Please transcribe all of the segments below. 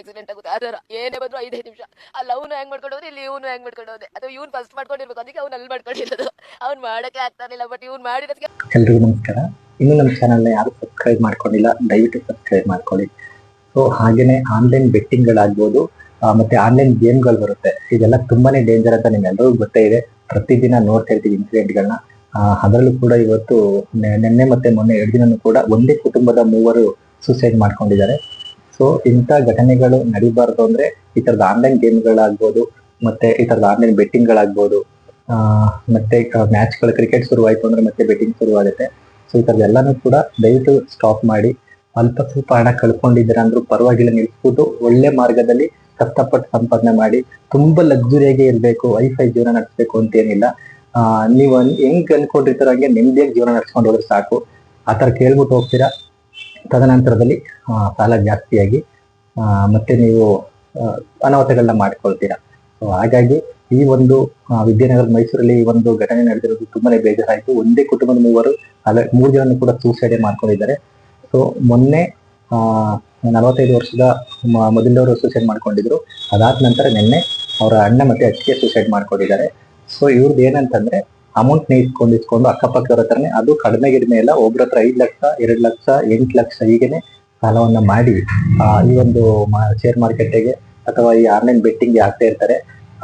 Accident ಆಗುತ್ತೆ. ಥರ ಏನೇ ಬಂದ್ರು ಐದೈದು ನಿಮಿಷ. ಅಲ್ಲಿ, ಅವನು ಹೆಂಗ್ ಮಾಡ್ಕೊಂಡು ಹೋದ್ರೆ ಇಲ್ಲಿ ಇವನು ಹೆಂಗ್ ಮಾಡ್ಕೊಂಡು ಹೋದೆ ಅಥವಾ ಇವ್ನು ಫಸ್ಟ್ ಮಾಡ್ಕೊಂಡಿರ್ಬೇಕು. ಅದಕ್ಕೆ ಅವ್ನು ಅಲ್ಲಿ ಮಾಡ್ಕೊಂಡಿರೋದು. ಅವ್ನು ಮಾಡಕ್ಕೆ ಆಗ್ತಾನಿಲ್ಲ ಬಟ್ ಇವ್ನು ಮಾಡಿರೋದಕ್ಕೆ ಎಲ್ರಿಗೂ ನಮಸ್ಕಾರ. ಇನ್ನು ನಮ್ಮ ಚಾನಲ್ನ ಯಾರು ಸಬ್ಸ್ಕ್ರೈಬ್ ಮಾಡ್ಕೊಂಡಿಲ್ಲ, ದಯವಿಟ್ಟು ಸಬ್ಸ್ಕ್ರೈಬ್ ಮಾಡ್ಕೊಳ್ಳಿ. ಸೊ ಹಾಗೇನೆ ಆನ್ಲೈನ್ ಬೆಟ್ಟಿಂಗ್ಗಳಾಗ್ಬೋದು ಗಳಾಗ್ಬೋದು ಮತ್ತೆ ಆನ್ಲೈನ್ ಗೇಮ್ಗಳು ಬರುತ್ತೆ. ಇದೆಲ್ಲ ತುಂಬಾನೇ ಡೇಂಜರ್ ಅಂತ ನಿಮ್ಗೆಲ್ಲರಿಗೂ ಗೊತ್ತೇ ಇದೆ. ಪ್ರತಿದಿನ ನೋಡ್ತಾ ಇರ್ತೀವಿ ಇನ್ಸಿಡೆಂಟ್ಗಳನ್ನ ಅದರಲ್ಲೂ ಕೂಡ ಇವತ್ತು ನೆನ್ನೆ ನಿನ್ನೆ ಮತ್ತೆ ಮೊನ್ನೆ ಎರಡು ದಿನನೂ ಕೂಡ ಒಂದೇ ಕುಟುಂಬದ ಮೂವರು ಸೂಸೈಡ್ ಮಾಡ್ಕೊಂಡಿದ್ದಾರೆ. ಸೊ ಇಂಥ ಘಟನೆಗಳು ನಡಿಬಾರ್ದು ಅಂದ್ರೆ ಈ ತರದ ಆನ್ಲೈನ್ ಗೇಮ್ಗಳಾಗ್ಬೋದು ಮತ್ತೆ ಈ ತರದ ಆನ್ಲೈನ್ ಬೆಟ್ಟಿಂಗ್ಗಳಾಗ್ಬೋದು ಆ, ಮತ್ತೆ ಮ್ಯಾಚ್ಗಳು ಕ್ರಿಕೆಟ್ ಶುರುವಾಯ್ತು ಅಂದ್ರೆ ಮತ್ತೆ ಬೆಟ್ಟಿಂಗ್ ಶುರುವಾಗುತ್ತೆ. ಸೊ ಈ ಥರದ್ದು ಎಲ್ಲಾನು ಕೂಡ ದಯವಿಟ್ಟು ಸ್ಟಾಪ್ ಮಾಡಿ. ಅಲ್ಪ ಸ್ವಲ್ಪ ಹಣ ಕಳ್ಕೊಂಡಿದ್ದೀರಾ ಅಂದ್ರೂ ಪರವಾಗಿಲ್ಲ ನಿಲ್ಸ್ಬಿಟ್ಟು ಒಳ್ಳೆ ಮಾರ್ಗದಲ್ಲಿ ಕಷ್ಟಪಟ್ಟು ಸಂಪಾದನೆ ಮಾಡಿ ತುಂಬಾ ಲಕ್ಸುರಿಯಾಗಿ ಇರಬೇಕು ವೈಫೈ ಜೀವನ ನಡೆಸಬೇಕು ಅಂತ ಏನಿಲ್ಲ. ಆ, ನೀವು ಹೆಂಗ್ ಅನ್ಕೊಂಡಿರ್ತಾರೋ ಹಂಗೆ ನೆಮ್ಮದಿಯಾಗಿ ಜೀವನ ನಡ್ಸ್ಕೊಂಡು ಹೋದ್ರೆ ಸಾಕು. ಆ ಥರ ಕೇಳ್ಬಿಟ್ಟು ಹೋಗ್ತೀರಾ? ತದನಂತರದಲ್ಲಿ ಸಾಲ ಜಾಸ್ತಿಯಾಗಿ ಮತ್ತೆ ನೀವು ಅನಾಹುತಗಳನ್ನ ಮಾಡ್ಕೊಳ್ತೀರಾ. ಹಾಗಾಗಿ ಈ ಒಂದು ವಿದ್ಯಾನಗರ ಮೈಸೂರಲ್ಲಿ ಈ ಒಂದು ಘಟನೆ ನಡೆದಿರೋದು ತುಂಬಾನೇ ಬೇಜಾರಾಯಿತು. ಒಂದೇ ಕುಟುಂಬದ ಮೂವರು ಅಲ್ಲ ಮೂರು ಜನ ಕೂಡ ಸೂಸೈಡ್ ಮಾಡ್ಕೊಂಡಿದ್ದಾರೆ. ಸೊ ಮೊನ್ನೆ ನಲವತ್ತೈದು ವರ್ಷದ ಮ- ಮೊದಲವರು ಸೂಸೈಡ್ ಮಾಡ್ಕೊಂಡಿದ್ರು. ಅದಾದ ನಂತರ ನಿನ್ನೆ ಅವರ ಅಣ್ಣ ಮತ್ತೆ ಅತ್ತಿಗೆ ಸೂಸೈಡ್ ಮಾಡ್ಕೊಂಡಿದ್ದಾರೆ. ಸೊ ಇವ್ರದ್ದು ಏನಂತಂದ್ರೆ ಅಮೌಂಟ್ನ ಇಸ್ಕೊಂಡು ಇಸ್ಕೊಂಡು ಅಕ್ಕಪಕ್ಕದವ್ರ ಹತ್ರನೇ ಅದು ಕಡಿಮೆ ಗಿಡಿಮೆ ಇಲ್ಲ. ಒಬ್ರ ಹತ್ರ ಐದು ಲಕ್ಷ, ಎರಡು ಲಕ್ಷ, ಎಂಟು ಲಕ್ಷ ಹೀಗೇನೆ ಸಾಲವನ್ನ ಮಾಡಿ ಈ ಒಂದು ಶೇರ್ ಮಾರ್ಕೆಟ್ಗೆ ಅಥವಾ ಈ ಆನ್ಲೈನ್ ಬೆಟ್ಟಿಂಗ್ ಆಗ್ತಾ ಇರ್ತಾರೆ.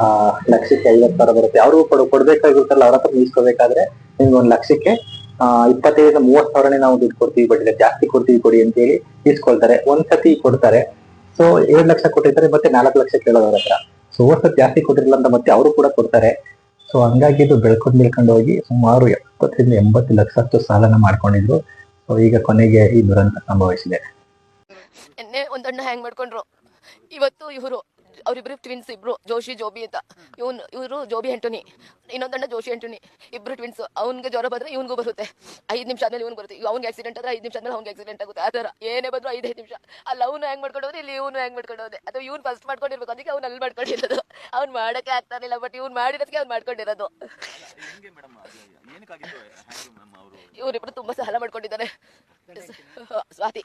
ಆ, ಲಕ್ಷಕ್ಕೆ ಐವತ್ತು ಸಾವಿರ ಬರುತ್ತೆ. ಅವರು ಕೊಡು, ಕೊಡ್ಬೇಕಾಗಿರುತ್ತಲ್ಲ, ಅವ್ರ ಹತ್ರ ಇಸ್ಕೋಬೇಕಾದ್ರೆ ನಿಮ್ಗೆ ಒಂದು ಲಕ್ಷಕ್ಕೆ ಇಪ್ಪತ್ತೈದು ಮೂವತ್ ಸಾವಿರನೇ ನಾವು ದುಡ್ಡು ಕೊಡ್ತೀವಿ ಬಟ್ ಜಾಸ್ತಿ ಕೊಡ್ತೀವಿ ಕೊಡಿ ಅಂತ ಹೇಳಿ ಇಸ್ಕೊಳ್ತಾರೆ. ಒಂದ್ಸತಿ ಕೊಡ್ತಾರೆ. ಸೊ ಏಳು ಲಕ್ಷ ಕೊಟ್ಟಿರ್ತಾರೆ, ಮತ್ತೆ ನಾಲ್ಕು ಲಕ್ಷ ಕೇಳೋದು ಅವ್ರ ಹತ್ರ. ಸೊ ಹೋದ್ಸತಿ ಜಾಸ್ತಿ ಕೊಟ್ಟಿರಲಿಲ್ಲ ಅಂತ ಮತ್ತೆ ಅವರು ಕೂಡ ಕೊಡ್ತಾರೆ. ಸೊ ಹಂಗಾಗಿ ಇದು ಬೆಳ್ಕೊಂಡ್ ಬೆಳ್ಕೊಂಡು ಹೋಗಿ ಸುಮಾರು ಎಪ್ಪತ್ತರಿಂದ ಎಂಬತ್ತು ಲಕ್ಷಷ್ಟು ಸಾಲನ ಮಾಡ್ಕೊಂಡಿದ್ರು. ಸೊ ಈಗ ಕೊನೆಗೆ ಈ ದುರಂತ ಸಂಭವಿಸಿದೆ. ಒಂದಣ್ಣ ಹ್ಯಾಂಗ್ ಮಾಡ್ಕೊಂಡ್ರು. ಇವತ್ತು ಇವರು ಅವರಿಬ್ರು ಟ್ವಿನ್ಸ್ ಇಬ್ರು ಜೋಶಿ ಜೋಬಿ ಅಂತ. ಇವನ್ ಇವರು ಜೋಬಿ ಆಂಟೋನಿ. ಇನ್ನೊಂದಣ್ಣ ಜೋಶಿ ಆಂಟೋನಿ. ಇಬ್ರು ಟ್ವಿನ್ಸ್ ಅವ್ನಿಗೆ ಜ್ವರ ಬಂದ್ರೆ ಇವನ್ಗೂ ಬರುತ್ತೆ. ಐದು ನಿಮಿಷ ಆದ್ಮೇಲೆ ಇವನ್ ಬರುತ್ತೆ. ಅವ್ನಿಗೆ ಆಕ್ಸಿಡೆಂಟ್ ಆದ್ರೆ ಐದು ನಿಮಿಷ ಆದ್ಮೇಲೆ ಅವ್ನಿಗೆ ಆಕ್ಸಿಡೆಂಟ್ ಆಗುತ್ತೆ. ಆ ಥರ. ಏನೇ ಬಂದ್ರು ಐದೈದು ನಿಮಿಷ. ಅಲ್ಲಿ ಅವನು ಹೆಂಗ್ ಮಾಡ್ಕೊಂಡು ಹೋದ್ರೆ ಇಲ್ಲಿ ಇವನು ಹೆಂಗ್ ಮಾಡ್ಕೊಂಡು ಹೋದೆ. ಅಥವಾ ಇವ್ನು ಫಸ್ಟ್ ಮಾಡ್ಕೊಂಡಿರ್ಬೇಕು. ಅದಕ್ಕೆ ಅವ್ನ ಅಲ್ಲಿ ಮಾಡ್ಕೊಂಡಿರೋದು. ಅವ್ನು ಮಾಡಕ್ಕೆ ಆಗ್ತಾ ಆಗ್ತಾನಿಲ್ಲ ಬಟ್ ಇವ್ನು ಮಾಡಿರೋದಕ್ಕೆ ಅವ್ನು ಮಾಡ್ಕೊಂಡಿರೋದು. ಇವ್ರಿಬ್ರು ತುಂಬಾ ಸಾಲ ಮಾಡ್ಕೊಂಡಿದ್ದಾರೆ. ಸ್ವಾತಿ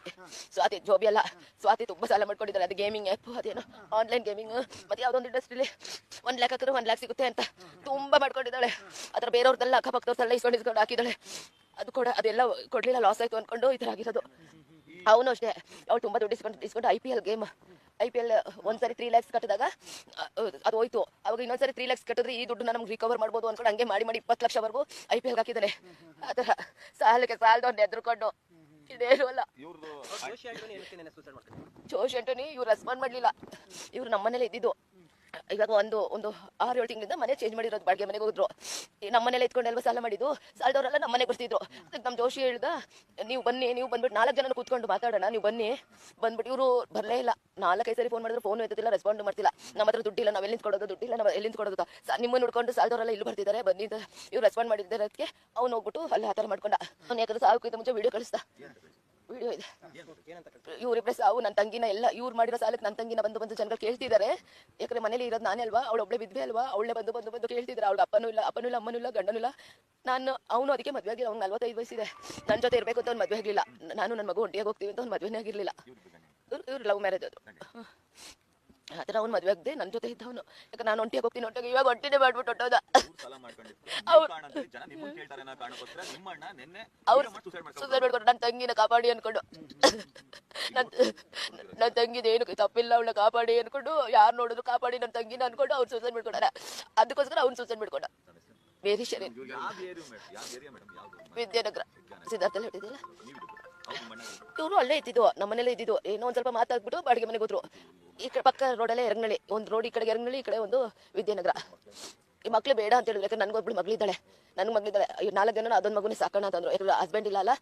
ಸ್ವಾತಿ ಜೋಬಿ ಅಲ್ಲ. ಸ್ವಾತಿ ತುಂಬಾ ಸಾಲ ಮಾಡ್ಕೊಂಡಿದ್ದಾರೆ. ಅದು ಗೇಮಿಂಗ್ ಆ್ಯಪ್ ಅದೇನೋ ಆನ್ಲೈನ್ ಗೇಮಿಂಗ್ ಮತ್ತೆ ಯಾವ್ದೊಂದು ಇಂಡಸ್ಟ್ರಿಲಿ ಒಂದ್ ಲ್ಯಾಕ್ ಹಾಕಿದ್ರೆ ಒಂದ್ ಲ್ಯಾಕ್ ಸಿಗುತ್ತೆ ಅಂತ ತುಂಬಾ ಮಾಡ್ಕೊಂಡಿದ್ದಾಳೆ. ಅದ್ರ ಬೇರೆಯವ್ರದ್ದೆಲ್ಲ ಅಕ್ಕಪಕ್ಕದವ್ರದ್ದೆಲ್ಲ ಇಸ್ಕೊಂಡು ಇಸ್ಕೊಂಡು ಹಾಕಿದಾಳೆ ಅದು ಕೂಡ ಅದೆಲ್ಲ ಕೊಡ್ಲಿಲ್ಲ ಲಾಸ್ ಆಯ್ತು ಅನ್ಕೊಂಡು ಈ ತರ ಆಗಿರೋದು. ಅವನು ಅಷ್ಟೇ. ಅವ್ಳು ತುಂಬಾ ದುಡ್ಡು ಇಸ್ಕೊಂಡು ಇಸ್ಕೊಂಡು I P L game I P L ಒಂದ್ಸರಿ ತ್ರೀ ಲ್ಯಾಕ್ಸ್ ಕಟ್ಟಿದಾಗ ಅದು ಹೋಯ್ತು. ಅವಾಗ ಇನ್ನೊಂದ್ಸರಿ ತ್ರೀ ಲ್ಯಾಕ್ಸ್ ಕಟ್ಟಿದ್ರೆ ಈ ದುಡ್ಡು ನಮ್ಗೆ ರಿಕವರ್ ಮಾಡ್ಬೋದು ಅನ್ಕೊಂಡು ಹಂಗೆ ಮಾಡಿ ಮಾಡಿ ಇಪ್ಪತ್ತು ಲಕ್ಷವರೆಗೂ ಐ ಪಿ ಎಲ್ ಹಾಕಿದ್ದಾರೆ ಆ ಥರ ಸಾಲಕ್ಕೆ ಸಾಲದೊಂದು ಎದ್ರುಕೊಂಡು ಇದೇನು ಅಲ್ಲ ಇವ್ರದ್ದು ಜೋಶ್ ಆಂಟೋನಿ ಇವ್ರು ರೆಸ್ಪಾಂಡ್ ಮಾಡ್ಲಿಲ್ಲ. ಇವ್ರು ನಮ್ಮ ಮನೇಲೆ ಇದ್ದಿದ್ದು. ಇವಾಗ ಒಂದು ಒಂದು ಆರು, ಏಳು ತಿಂಗಳಿಂದ ಮನೆ ಚೇಂಜ್ ಮಾಡಿರೋದು ಬಾಡಿಗೆ ಮನೆಗೆ ಹೋದ್ರು ನಮ್ಮ ಮನೇಲಿ ಇತ್ಕೊಂಡು ಅಲ್ವಾ ಸಾಲ ಮಾಡಿದ್ದು, ಸಾಲದವರೆಲ್ಲ ನಮ್ಮ ಮನೆ ಬರ್ತಿದ್ರು ಅದಕ್ಕೆ ನಮ್ಮ ಜೋಶಿ ಹೇಳ್ದ, ನೀವು ಬನ್ನಿ, ನೀವು ಬಂದ್ಬಿಟ್ಟು ನಾಲ್ಕು ಜನ ಕೂತ್ಕೊಂಡು ಮಾತಾಡೋಣ, ನೀವು ಬನ್ನಿ. ಬಂದ್ಬಿಟ್ಟು ಇವರು ಬರಲೇ ಇಲ್ಲ. ನಾಲ್ಕೈದು ಸರಿ ಫೋನ್ ಮಾಡಿದ್ರು ಫೋನ್ ಎತ್ತುತ್ತಿಲ್ಲ ರೆಸ್ಪಾಂಡ್ ಮಾಡ್ತಿಲ್ಲ. ನಮ್ಮ ಹತ್ರ ದುಡ್ಡಿಲ್ಲ, ನಾವು ಎಲ್ಲಿಂದ ಕೊಡೋದು ದುಡ್ಡಿಲ್ಲ, ನಾವು ಎಲ್ಲಿಂದ ಕೊಡೋದು ನಿಮ್ಮನ್ನು ನೋಡ್ಕೊಂಡು ಸಾಲದವರೆಲ್ಲ ಇಲ್ಲಿ ಬರ್ತಿದ್ದಾರೆ, ಬನ್ನಿ ಇವ್ರು ರೆಸ್ಪಾಂಡ್ ಅದಕ್ಕೆ. ಅವ್ನು ಹೋಗ್ಬಿಟ್ಟು ಅಲ್ಲಿ ಆ ಥರ ಮಾಡ್ಕೊಂಡ. ಅವ್ನು ಯಾಕಂದ್ರೆ ಸಾಲಕ್ಕಿಂತ ಮುಂಚೆ ವಿಡಿಯೋ ಕಳಿಸ್ದ. ವಿಡಿಯೋ ಇದೆ ಇವ್ರಿಬ್ರೆ ಸಾವು ನನ್ನ ತಂಗಿನ ಎಲ್ಲ ಇವ್ರು ಮಾಡಿರೋ ಸಾಲಕ್ಕೆ ನನ್ನ ತಂಗಿನ ಬಂದು ಬಂದು ಜನಗಳು ಕೇಳ್ತಿದ್ದಾರೆ ಯಾಕಂದ್ರೆ ಮನೇಲಿ ಇರೋದು ನಾನೇ ಅಲ್ವಾ? ಅವಳು ಒಬ್ಳೆ ಬಿದ್ವೆ ಅಲ್ವಾ? ಅವಳೆ ಬಂದು ಬಂದು ಬಂದು ಕೇಳ್ತಿದ್ದಾರೆ ಅವಳು ಅಪ್ಪನೂ ಇಲ್ಲ ಅಪ್ಪನೂ ಇಲ್ಲ, ಅಮ್ಮನೂ ಇಲ್ಲ, ಗಂಡನೂ ಇಲ್ಲ. ನಾನು ಅವನು ಅದಕ್ಕೆ ಮದುವೆ ಆಗಿಲ್ಲ ಅವ್ನು ನಲ್ವತ್ತೈದು ವಯಸ್ಸಿದೆ. ನನ್ನ ಜೊತೆ ಇರಬೇಕು ಅಂತ ಅವ್ನು ಮದುವೆ ಆಗಲಿಲ್ಲ ನಾನು ನನ್ನ ಮಗು ಒಂಟಿಯಾಗಿ ಹೋಗ್ತೀವಿ ಅಂತ ಅವ್ನು ಮದುವೆನೇ ಆಗಿರಲಿಲ್ಲ. ಇವ್ರು ಲವ್ ಮ್ಯಾರೇಜ್ ಅದು. ಆ ಥರ ಅವ್ನು ಮದುವೆ ಆಗದೆ ನನ್ನ ಜೊತೆ ಇದ್ದವನು. ಯಾಕೆ ನಾನು ಒಂಟಿಯಾಗಿ ಹೋಗ್ತೀನಿ ಒಂಟಿಯಾಗಿ ಇವಾಗ ಒಂಟಿನೇ ಮಾಡ್ಬಿಟ್ಟು ಹೊಟ್ಟೋದ ಮಾಡ್ಕೊಂಡಿದ್ರು. ಅವ್ರು- ನಿನ್ನೆ ಸುಸೈಡ್ ಮಾಡ್ಕೊಂಡು ತಂಗಿನ ಕಾಪಾಡಿ ಅನ್ಕೊಂಡು. ನನ್ನ ನನ್ನ ತಂಗಿದ ಏನು ತಪ್ಪಿಲ್ಲ ಅವಳ ಕಾಪಾಡಿ ಅನ್ಕೊಂಡು ಯಾರು ನೋಡಿದ್ರು ಕಾಪಾಡಿ ನನ್ನ ತಂಗಿನ ಅನ್ಕೊಂಡು ಅವ್ರು ಸೂಚನೆ ಮಾಡ್ಕೊಂಡಾರ. ಅದಕ್ಕೋಸ್ಕರ ಅವ್ನು ಸೂಚನೆ ಮಾಡ್ಕೊಂಡ. ಬೇರೆ ಶರೀರ ವಿದ್ಯಾನಗರ. ಸಿದ್ಧಾರ್ಥಲ್ಲಿ ಮನೆ ಇವರು ಅಲ್ಲೇ ಇದ್ದಿದ್ದು ನಮ್ಮ ಮನೇಲೆ ಇದ್ದಿದ್ದು. ಏನೋ ಒಂದ್ ಸ್ವಲ್ಪ ಮಾತಾಡ್ಬಿಟ್ಟು ಬಾಡಿಗೆ ಮನೆಗೆ ಹೋದ್ರು. ಈ ಕಡೆ ಪಕ್ಕ ರೋಡಲ್ಲೇ ಎರಂಗಳಿ ಒಂದು ರೋಡ್ ಈ ಕಡೆ ಎರಗನಳ್ಳಿ ಈ ಕಡೆ ಒಂದು ವಿದ್ಯಾನಗರ. ಈ ಮಕ್ಳು ಬೇಡ ಅಂತ ಹೇಳಿದ್ರು ಯಾಕಂದ್ರೆ ನನ್ಗೊಬ್ಳು ಮಗಳಿದ್ದಾಳೆ. ನನ್ ಮಗಳಿದ್ದಾಳೆ. ಅಯ್ಯೋ ನಾಲ್ಕು ಜನ ಅದೊಂದು ಮಗುನೇ ಸಾಕೋಣ ಅಂತಂದ್ರು ಯಾಕಂದ್ರೆ ಹಸ್ಬೆಂಡ್ ಇಲ್ಲ ಅಲ್ಲ.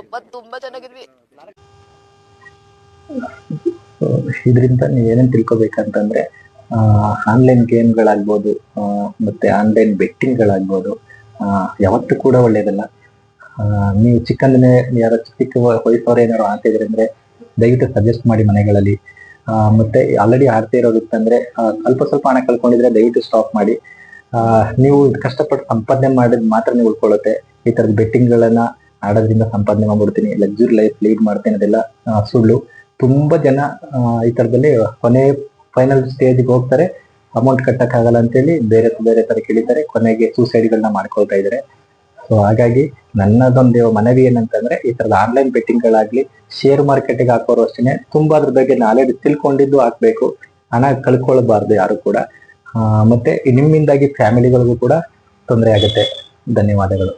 ಒಬ್ಬ ತುಂಬಾ ಚೆನ್ನಾಗಿದ್ವಿ. ಇದರಿಂದ ನೀವೇನೇನು ತಿಳ್ಕೊಬೇಕಂತಂದ್ರೆ ಆನ್ಲೈನ್ ಗೇಮ್ಗಳಾಗ್ಬೋದು ಆ, ಮತ್ತೆ ಆನ್ಲೈನ್ ಬೆಟ್ಟಿಂಗ್ಗಳಾಗ್ಬೋದು ಯಾವತ್ತೂ ಕೂಡ ಒಳ್ಳೇದಲ್ಲ. ನೀವು ಚಿಕ್ಕಂದನೇ ಯಾರೋ ಚಿಕ್ಕ ವಯಸ್ಸವ್ರು ಏನಾರು ಆಡ್ತಾ ಇದ್ರೆ ಅಂದ್ರೆ ದಯವಿಟ್ಟು ಸಜೆಸ್ಟ್ ಮಾಡಿ ಮನೆಗಳಲ್ಲಿ. ಮತ್ತೆ ಆಲ್ರೆಡಿ ಆಡ್ತಾ ಇರೋದಿತ್ತಂದ್ರೆ ಅಲ್ಪ ಸ್ವಲ್ಪ ಹಣ ಕಳ್ಕೊಂಡಿದ್ರೆ ದಯವಿಟ್ಟು ಸ್ಟಾಪ್ ಮಾಡಿ. ನೀವು ಕಷ್ಟಪಟ್ಟು ಸಂಪಾದನೆ ಮಾಡಿದ್ ಮಾತ್ರ ನೀವು ಉಳ್ಕೊಳ್ಳುತ್ತೆ. ಈ ತರದ ಬೆಟ್ಟಿಂಗ್ ಗಳನ್ನ ಆಡೋದ್ರಿಂದ ಸಂಪಾದನೆ ಮಾಡ್ಬಿಡ್ತೀನಿ. ಲಕ್ಸುರಿ ಲೈಫ್ ಲೀಡ್ ಮಾಡ್ತೇನೆ ಅದೆಲ್ಲ ಸುಳ್ಳು. ತುಂಬಾ ಜನ ಈ ತರದಲ್ಲಿ ಕೊನೆ ಫೈನಲ್ ಸ್ಟೇಜ್ಗೆ ಹೋಗ್ತಾರೆ. ಅಮೌಂಟ್ ಕಟ್ಟಕ್ಕಾಗಲ್ಲ ಅಂತೇಳಿ ಬೇರೆ ಬೇರೆ ತರ ಕೇಳಿದ್ದಾರೆ. ಕೊನೆಗೆ ಸೂಸೈಡ್ ಸೂಸೈಡ್ಗಳನ್ನ ಮಾಡ್ಕೊಳ್ತಾ ಇದ್ದಾರೆ. ಸೊ ಹಾಗಾಗಿ ನನ್ನದೊಂದು ಮನವಿ ಏನಂತಂದ್ರೆ ಈ ತರದ ಆನ್ಲೈನ್ ಬೆಟ್ಟಿಂಗ್ ಗಳಾಗ್ಲಿ ಶೇರ್ ಮಾರ್ಕೆಟ್ಗೆ ಹಾಕೋರು ಅಷ್ಟೇ ತುಂಬಾ ಅದ್ರ ಬಗ್ಗೆ ನಾಲೆಡ್ಜ್ ತಿಳ್ಕೊಂಡಿದ್ದು ಹಾಕ್ಬೇಕು. ಹಣ ಕಳ್ಕೊಳ್ಬಾರ್ದು ಯಾರು ಕೂಡ. ಮತ್ತೆ ನಿಮ್ಮಿಂದಾಗಿ ಫ್ಯಾಮಿಲಿಗಳಿಗೂ ಕೂಡ ತೊಂದರೆ ಆಗುತ್ತೆ. ಧನ್ಯವಾದಗಳು.